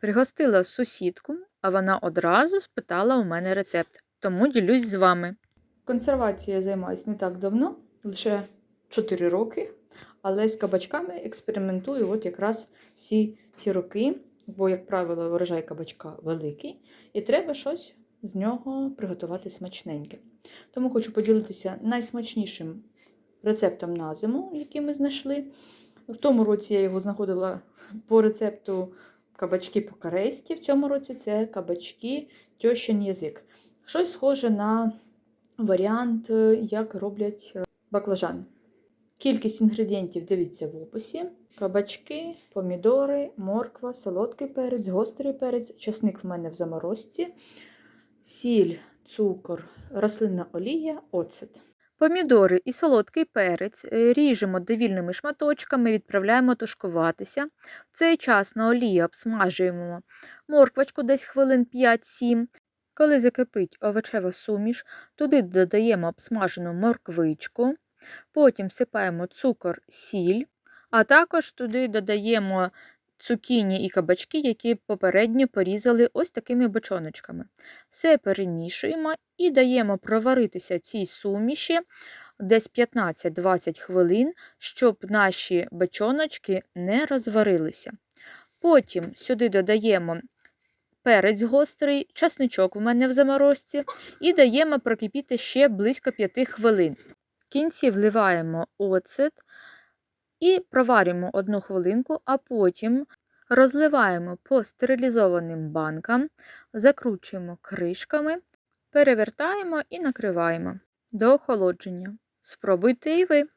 Пригостила сусідку, а вона одразу спитала у мене рецепт, тому ділюсь з вами. Консервацією я займаюся не так давно, лише 4 роки, але з кабачками експериментую от якраз всі ці роки, бо, як правило, врожай кабачка великий, і треба щось з нього приготувати смачненьке. Тому хочу поділитися найсмачнішим рецептом на зиму, який ми знайшли. В тому році я його знаходила по рецепту кабачки по-корейськи. В цьому році це кабачки тьощин язик. Щось схоже на варіант, е, як роблять е, баклажани. Кількість інгредієнтів дивіться в описі: кабачки, помідори, морква, солодкий перець, гострий перець, часник в мене в заморозці, сіль, цукор, рослинна олія, оцет. Помідори і солодкий перець е, ріжемо довільними шматочками, відправляємо тушкуватися. В цей час на олії обсмажуємо морквочку десь хвилин 5-7. Коли закипить овочева суміш, туди додаємо обсмажену морквичку, потім всипаємо цукор, сіль, а також туди додаємо цукіні і кабачки, які попередньо порізали ось такими бочоночками. Все перемішуємо і даємо проваритися цій суміші десь 15-20 хвилин, щоб наші бочоночки не розварилися. Потім сюди додаємо перець гострий, часничок в мене в заморозці, і даємо прокипіти ще близько 5 хвилин. В кінці вливаємо оцет і проварюємо одну хвилинку, а потім розливаємо по стерилізованим банкам, закручуємо кришками, перевертаємо і накриваємо до охолодження. Спробуйте і ви!